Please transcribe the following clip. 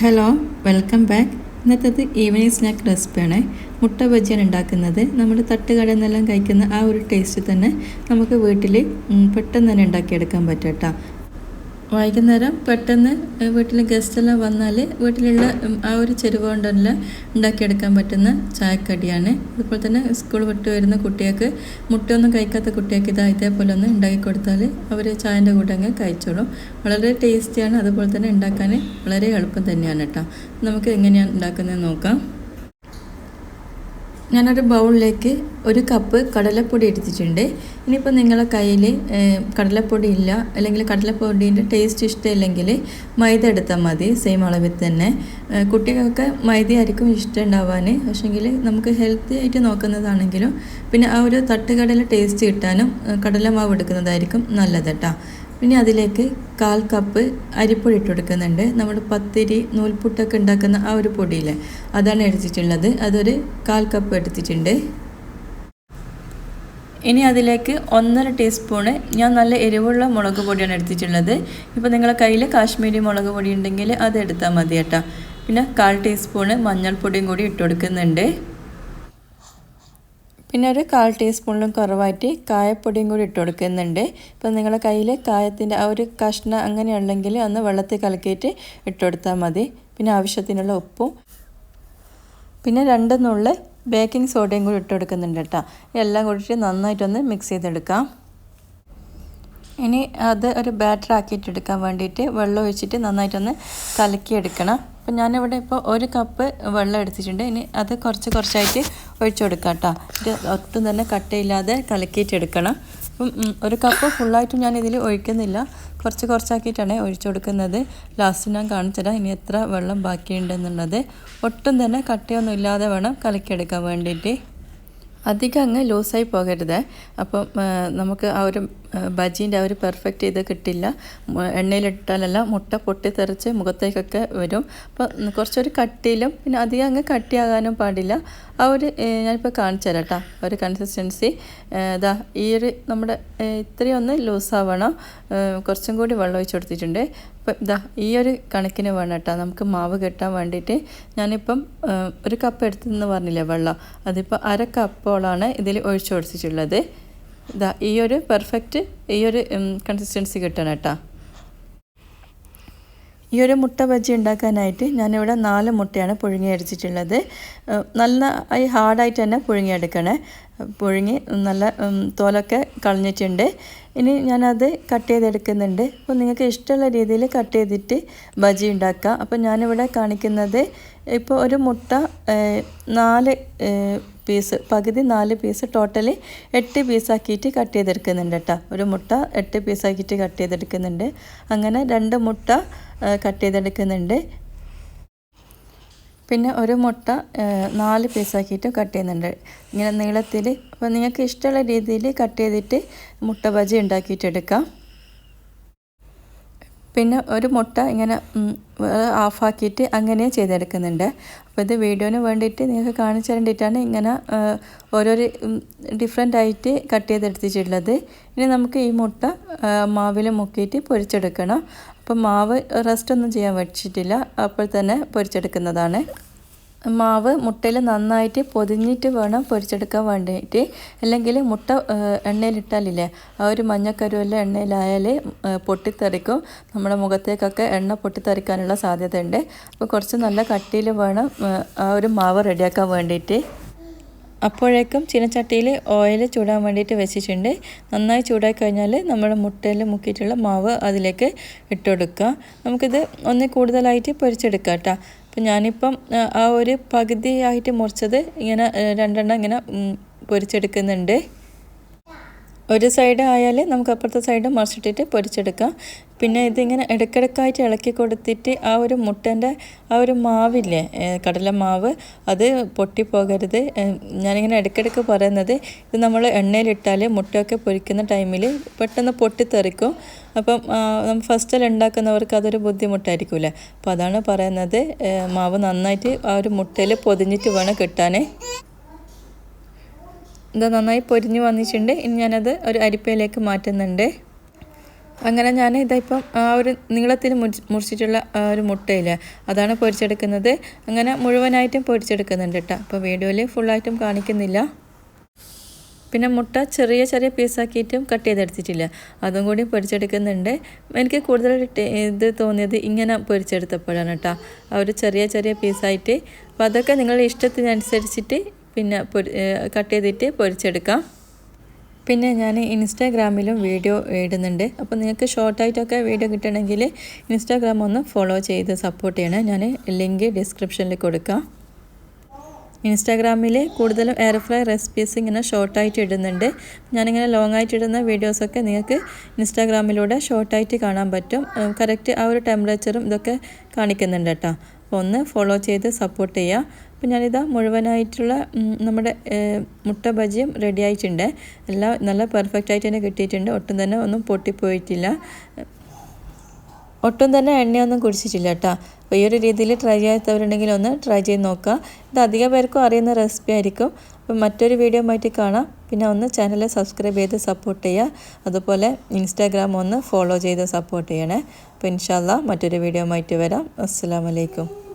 Hello welcome back ഇന്നത്തേത് evening snack റെസിപ്പിയാണ് മുട്ട ബജിയാണ് ഉണ്ടാക്കുന്നത്. നമ്മൾ തട്ടുകടയിൽ നിന്നെല്ലാം കഴിക്കുന്ന ആ ഒരു ടേസ്റ്റ് തന്നെ നമുക്ക് വീട്ടിൽ പെട്ടെന്ന് തന്നെ ഉണ്ടാക്കിയെടുക്കാൻ പറ്റും കേട്ടോ. വൈകുന്നേരം പെട്ടെന്ന് വീട്ടിൽ ഗസ്റ്റെല്ലാം വന്നാൽ വീട്ടിലുള്ള ആ ഒരു ചെരുവ് കൊണ്ടെല്ലാം ഉണ്ടാക്കിയെടുക്കാൻ പറ്റുന്ന ചായക്കടിയാണ്. അതുപോലെ തന്നെ സ്കൂൾ വിട്ട് വരുന്ന കുട്ടികൾക്ക് മുട്ടയൊന്നും കഴിക്കാത്ത കുട്ടികൾക്ക് ഇത് ഇതേപോലെ ഒന്ന് ഉണ്ടാക്കി കൊടുത്താൽ അവർ ചായന്റെ കൂടെ അങ്ങ് കഴിച്ചോളും. വളരെ ടേസ്റ്റിയാണ് അതുപോലെ തന്നെ ഉണ്ടാക്കാൻ വളരെ എളുപ്പം തന്നെയാണ് കേട്ടോ. നമുക്ക് എങ്ങനെയാണ് ഉണ്ടാക്കുന്നത് നോക്കാം. ഞാനൊരു ബൗളിലേക്ക് ഒരു കപ്പ് കടലപ്പൊടി എടുത്തിട്ടുണ്ട്. ഇനിയിപ്പോൾ നിങ്ങളെ കയ്യിൽ കടലപ്പൊടി ഇല്ല അല്ലെങ്കിൽ കടലപ്പൊടീന്റെ ടേസ്റ്റ് ഇഷ്ടമില്ലെങ്കിൽ മൈദ എടുത്താൽ മതി സെയിം അളവിൽ തന്നെ. കുട്ടികൾക്ക് മൈദ ആയിരിക്കും ഇഷ്ടം ഉണ്ടാവാൻ പക്ഷേങ്കിൽ നമുക്ക് ഹെൽത്തി ആയിട്ട് നോക്കുന്നതാണെങ്കിലും പിന്നെ ആ ഒരു തട്ടുകടല ടേസ്റ്റ് കിട്ടാനും കടലമാവ് എടുക്കുന്നതായിരിക്കും നല്ലത് കേട്ടോ. പിന്നെ അതിലേക്ക് കാൽ കപ്പ് അരിപ്പൊടി ഇട്ട് കൊടുക്കുന്നുണ്ട് നമ്മൾ പത്തിരി നൂൽപുട്ടൊക്കെ ഉണ്ടാക്കുന്ന ആ ഒരു പൊടിയില്ലേ അതാണ് എടുത്തിട്ടുള്ളത്. അതൊരു കാൽ കപ്പ് എടുത്തിട്ടുണ്ട്. ഇനി അതിലേക്ക് ഒന്നര ടീസ്പൂണ് ഞാൻ നല്ല എരിവുള്ള മുളക് പൊടിയാണ് എടുത്തിട്ടുള്ളത്. ഇപ്പോൾ നിങ്ങളെ കയ്യിൽ കാശ്മീരി മുളക് പൊടി ഉണ്ടെങ്കിൽ അത് എടുത്താൽ മതി കേട്ടോ. പിന്നെ കാൽ ടീസ്പൂണ് മഞ്ഞൾപ്പൊടിയും കൂടി ഇട്ട് കൊടുക്കുന്നുണ്ട് പിന്നെ ഒരു കാൽ ടീസ്പൂണിലും കുറവായിട്ട് കായപ്പൊടിയും കൂടി ഇട്ട് കൊടുക്കുന്നുണ്ട്. ഇപ്പം നിങ്ങളുടെ കയ്യിൽ കായത്തിന്റെ ആ ഒരു കഷ്ണ അങ്ങനെ ഉണ്ടെങ്കിൽ ഒന്ന് വെള്ളത്തിൽ കലക്കിയിട്ട് ഇട്ട് കൊടുത്താൽ മതി. പിന്നെ ആവശ്യത്തിനുള്ള ഉപ്പും. പിന്നെ രണ്ട് ബേക്കിംഗ് സോഡയും കൂടി ഇട്ട് കൊടുക്കുന്നുണ്ട് കേട്ടോ. എല്ലാം കൂടിയിട്ട് നന്നായിട്ടൊന്ന് മിക്സ് ചെയ്തെടുക്കാം. ഇനി അത് ഒരു ബാറ്റർ ആക്കിയിട്ട് എടുക്കാൻ വേണ്ടിയിട്ട് വെള്ളം ഒഴിച്ചിട്ട് നന്നായിട്ടൊന്ന് കലക്കിയെടുക്കണം. അപ്പം ഞാനിവിടെ ഇപ്പോൾ ഒരു കപ്പ് വെള്ളം എടുത്തിട്ടുണ്ട്. ഇനി അത് കുറച്ച് കുറച്ചായിട്ട് ഒഴിച്ചു കേട്ടോ ഇത് ഒട്ടും തന്നെ കട്ടയില്ലാതെ കലക്കിയിട്ടെടുക്കണം. അപ്പം ഒരു കപ്പ് ഫുള്ളായിട്ടും ഞാൻ ഇതിൽ ഒഴിക്കുന്നില്ല. കുറച്ച് കുറച്ചാക്കിയിട്ടാണ് ഒഴിച്ചു കൊടുക്കുന്നത് ലാസ്റ്റ് ഞാൻ കാണിച്ചുതരാം ഇനി എത്ര വെള്ളം ബാക്കിയുണ്ടെന്നുള്ളത്. ഒട്ടും തന്നെ കട്ടയൊന്നും ഇല്ലാതെ വേണം കലക്കിയെടുക്കാൻ വേണ്ടിയിട്ട്. അധികം അങ്ങ് ലൂസായി പോകരുത്. അപ്പം നമുക്ക് ആ ഒരു ബജീന്റെ ആ ഒരു പെർഫെക്റ്റ് ഇത് കിട്ടില്ല. എണ്ണയിലിട്ടാലല്ല മുട്ട പൊട്ടിത്തെറിച്ച് മുഖത്തേക്കൊക്കെ വരും. അപ്പം കുറച്ചൊരു കട്ടിയിലും പിന്നെ അധികം അങ്ങ് കട്ടിയാകാനും പാടില്ല. ആ ഒരു ഞാനിപ്പോൾ കാണിച്ചു തരാം കേട്ടോ ഒരു കൺസിസ്റ്റൻസി ഇതാ ഈ ഒരു നമ്മുടെ ഇത്രയൊന്ന് ലൂസാവണം കുറച്ചും കൂടി വെള്ളം ഒഴിച്ചു കൊടുത്തിട്ടുണ്ട്. അപ്പം ഇതാ ഈ ഒരു കണക്കിന് വേണം കേട്ടോ. നമുക്ക് മാവ് കെട്ടാൻ വേണ്ടിയിട്ട് ഞാനിപ്പം ഒരു കപ്പ് എടുത്തെന്ന് പറഞ്ഞില്ലേ വെള്ളം? അതിപ്പോൾ അര കപ്പോളാണ് ഇതിൽ ഒഴിച്ചു കൊടുത്തിട്ടുള്ളത്. ഇതാ ഈ ഒരു പെർഫെക്റ്റ് ഈ ഒരു കൺസിസ്റ്റൻസി കിട്ടണം കേട്ടോ. ഈ ഒരു മുട്ട ബജ്ജി ഉണ്ടാക്കാനായിട്ട് ഞാനിവിടെ നാല് മുട്ടയാണ് പുഴുങ്ങി അടിച്ചിട്ടുള്ളത് നല്ല ഹാർഡായിട്ട് തന്നെ പുഴുങ്ങിയെടുക്കണേ. പുഴുങ്ങി നല്ല തോലൊക്കെ കളഞ്ഞിട്ടുണ്ട്. ഇനി ഞാനത് കട്ട് ചെയ്തെടുക്കുന്നുണ്ട്. അപ്പോൾ നിങ്ങൾക്ക് ഇഷ്ടമുള്ള രീതിയിൽ കട്ട് ചെയ്തിട്ട് ബജി ഉണ്ടാക്കാം. അപ്പോൾ ഞാനിവിടെ കാണിക്കുന്നത് ഇപ്പോൾ ഒരു മുട്ട നാല് പീസ് പകുതി നാല് പീസ് ടോട്ടലി എട്ട് പീസാക്കിയിട്ട് കട്ട് ചെയ്തെടുക്കുന്നുണ്ട് കേട്ടോ. ഒരു മുട്ട എട്ട് പീസാക്കിയിട്ട് കട്ട് ചെയ്തെടുക്കുന്നുണ്ട്. അങ്ങനെ രണ്ട് മുട്ട കട്ട് ചെയ്തെടുക്കുന്നുണ്ട്. പിന്നെ ഒരു മുട്ട നാല് പീസാക്കിയിട്ട് കട്ട് ചെയ്യുന്നുണ്ട്. ഇങ്ങനെ നീളത്തിൽ അപ്പോൾ നിങ്ങൾക്ക് ഇഷ്ടമുള്ള രീതിയിൽ കട്ട് ചെയ്തിട്ട് മുട്ട ബജി ഉണ്ടാക്കിയിട്ടെടുക്കാം പിന്നെ ഒരു മുട്ട ഇങ്ങനെ ഓഫാക്കിയിട്ട് അങ്ങനെ ചെയ്തെടുക്കുന്നുണ്ട്. അപ്പോൾ ഇത് വീഡിയോന് വേണ്ടിയിട്ട് നിങ്ങൾക്ക് കാണിച്ചു തരേണ്ടിയിട്ടാണ് ഇങ്ങനെ ഓരോരു ഡിഫറെന്റ് ആയിട്ട് കട്ട് ചെയ്തെടുത്തിട്ടുള്ളത്. ഇനി നമുക്ക് ഈ മുട്ട മാവിൽ മുക്കിയിട്ട് പൊരിച്ചെടുക്കണം. അപ്പോൾ മാവ് റെസ്റ്റ് ഒന്നും ചെയ്യാൻ വെച്ചിട്ടില്ല. അപ്പോൾ തന്നെ പൊരിച്ചെടുക്കുന്നതാണ്. മാവ് മുട്ടയിൽ നന്നായിട്ട് പൊതിഞ്ഞിട്ട് വേണം പൊരിച്ചെടുക്കാൻ വേണ്ടിയിട്ട്. അല്ലെങ്കിൽ മുട്ട എണ്ണയിലിട്ടാലില്ലേ ആ ഒരു മഞ്ഞക്കരുവെല്ലാം എണ്ണയിലായാൽ പൊട്ടിത്തെറിക്കും. നമ്മുടെ മുഖത്തേക്കൊക്കെ എണ്ണ പൊട്ടിത്തെറിക്കാനുള്ള സാധ്യതയുണ്ട്. അപ്പോൾ കുറച്ച് നല്ല കട്ടിയിൽ വേണം ആ ഒരു മാവ് റെഡിയാക്കാൻ വേണ്ടിയിട്ട്. അപ്പോഴേക്കും ചീനച്ചട്ടിയിൽ ഓയിൽ ചൂടാൻ വേണ്ടിയിട്ട് വെച്ചിട്ടുണ്ട്. നന്നായി ചൂടായി കഴിഞ്ഞാൽ നമ്മൾ മുട്ടയിൽ മുക്കിയിട്ടുള്ള മാവ് അതിലേക്ക് ഇട്ടുകൊടുക്കുക നമുക്കിത് ഒന്ന് കൂടുതലായിട്ട് പൊരിച്ചെടുക്കാം കേട്ടോ. അപ്പം ഞാനിപ്പം ആ, ഒരു പകുതിയായിട്ട് മുറിച്ചത് ഇങ്ങനെ രണ്ടെണ്ണം ഇങ്ങനെ പൊരിച്ചെടുക്കുന്നുണ്ട്. ഒരു സൈഡ് ആയാൽ നമുക്ക് അപ്പുറത്തെ സൈഡ് മറിച്ചിട്ടിട്ട് പൊരിച്ചെടുക്കാം. പിന്നെ ഇതിങ്ങനെ ഇടയ്ക്കിടയ്ക്കായിട്ട് ഇളക്കി കൊടുത്തിട്ട് ആ ഒരു മുട്ടന്റെ ആ ഒരു മാവില്ലേ കടലമാവ് കടല മാവ് അത് പൊട്ടിപ്പോകരുത് ഞാനിങ്ങനെ ഇടയ്ക്കിടയ്ക്ക് പറയുന്നത് ഇത് നമ്മൾ എണ്ണയിലിട്ടാൽ മുട്ടയൊക്കെ പൊരിക്കുന്ന ടൈമിൽ പെട്ടെന്ന് പൊട്ടിത്തെറിക്കും. അപ്പം നമ്മൾ ഫസ്റ്റിൽ ഉണ്ടാക്കുന്നവർക്ക് അതൊരു ബുദ്ധിമുട്ടായിരിക്കില്ല? അപ്പോൾ അതാണ് പറയുന്നത് മാവ് നന്നായിട്ട് ആ ഒരു മുട്ടയിൽ പൊതിഞ്ഞിട്ട് വേണം കിട്ടാൻ ഇത് നന്നായി പൊരിഞ്ഞു വന്നിട്ടുണ്ട്. ഇനി ഞാനത് ഒരു അരിപ്പയിലേക്ക് മാറ്റുന്നുണ്ട്. അങ്ങനെ ഞാൻ ഇതായിപ്പം ആ ഒരു നീളത്തിൽ മുറി മുറിച്ചിട്ടുള്ള ഒരു മുട്ടയില്ല അതാണ് പൊരിച്ചെടുക്കുന്നത്. അങ്ങനെ മുഴുവനായിട്ടും പൊരിച്ചെടുക്കുന്നുണ്ട് കേട്ടോ അപ്പോൾ വീഡിയോയിൽ ഫുള്ളായിട്ടും കാണിക്കുന്നില്ല. പിന്നെ മുട്ട ചെറിയ ചെറിയ പീസാക്കിയിട്ടും കട്ട് ചെയ്തെടുത്തിട്ടില്ല. അതും കൂടി പൊരിച്ചെടുക്കുന്നുണ്ട്. എനിക്ക് കൂടുതൽ ഇത് തോന്നിയത് ഇങ്ങനെ പൊരിച്ചെടുത്തപ്പോഴാണ് കേട്ടോ ആ ഒരു ചെറിയ ചെറിയ പീസായിട്ട്. അപ്പോൾ അതൊക്കെ നിങ്ങളുടെ ഇഷ്ടത്തിനനുസരിച്ചിട്ട് പിന്നെ കട്ട് ചെയ്തിട്ട് പൊരിച്ചെടുക്കാം. പിന്നെ ഞാൻ ഇൻസ്റ്റാഗ്രാമിലും വീഡിയോ ഇടുന്നുണ്ട്. അപ്പോൾ നിങ്ങൾക്ക് ഷോർട്ടായിട്ടൊക്കെ വീഡിയോ കിട്ടണമെങ്കിൽ ഇൻസ്റ്റാഗ്രാം ഒന്ന് ഫോളോ ചെയ്ത് സപ്പോർട്ട് ചെയ്യണം. ഞാൻ ലിങ്ക് ഡിസ്ക്രിപ്ഷനിൽ കൊടുക്കാം. ഇൻസ്റ്റാഗ്രാമിൽ കൂടുതലും എയർ ഫ്രൈ റെസിപ്പീസ് ഇങ്ങനെ ഷോർട്ടായിട്ട് ഇടുന്നുണ്ട്. ഞാനിങ്ങനെ ലോങ് ആയിട്ട് ഇടുന്ന വീഡിയോസൊക്കെ നിങ്ങൾക്ക് ഇൻസ്റ്റാഗ്രാമിലൂടെ ഷോർട്ടായിട്ട് കാണാൻ പറ്റും. കറക്റ്റ് ആ ഒരു ടെമ്പറേച്ചറും ഇതൊക്കെ കാണിക്കുന്നുണ്ട് കേട്ടോ. അപ്പോൾ ഒന്ന് ഫോളോ ചെയ്ത് സപ്പോർട്ട് ചെയ്യുക. അപ്പോൾ ഞാനിതാ മുഴുവനായിട്ടുള്ള നമ്മുടെ മുട്ട ഭജിയും റെഡി ആയിട്ടുണ്ട് എല്ലാം നല്ല പെർഫെക്റ്റ് ആയിട്ട് തന്നെ കിട്ടിയിട്ടുണ്ട്. ഒട്ടും തന്നെ ഒന്നും പൊട്ടിപ്പോയിട്ടില്ല. ഒട്ടും തന്നെ എണ്ണയൊന്നും കുടിച്ചിട്ടില്ല കേട്ടോ. അപ്പോൾ ഈ ഒരു രീതിയിൽ ട്രൈ ചെയ്യാത്തവരുണ്ടെങ്കിൽ ഒന്ന് ട്രൈ ചെയ്ത് നോക്കുക. ഇത് അധിക പേർക്കും അറിയുന്ന റെസിപ്പി ആയിരിക്കും. അപ്പം മറ്റൊരു വീഡിയോ ആയിട്ട് കാണാം. പിന്നെ ഒന്ന് ചാനൽ സബ്സ്ക്രൈബ് ചെയ്ത് സപ്പോർട്ട് ചെയ്യുക. അതുപോലെ ഇൻസ്റ്റാഗ്രാം ഒന്ന് ഫോളോ ചെയ്ത് സപ്പോർട്ട് ചെയ്യണേ. അപ്പോൾ ഇൻഷാല്ല മറ്റൊരു വീഡിയോ ആയിട്ട് വരാം. അസ്സാം വലൈക്കും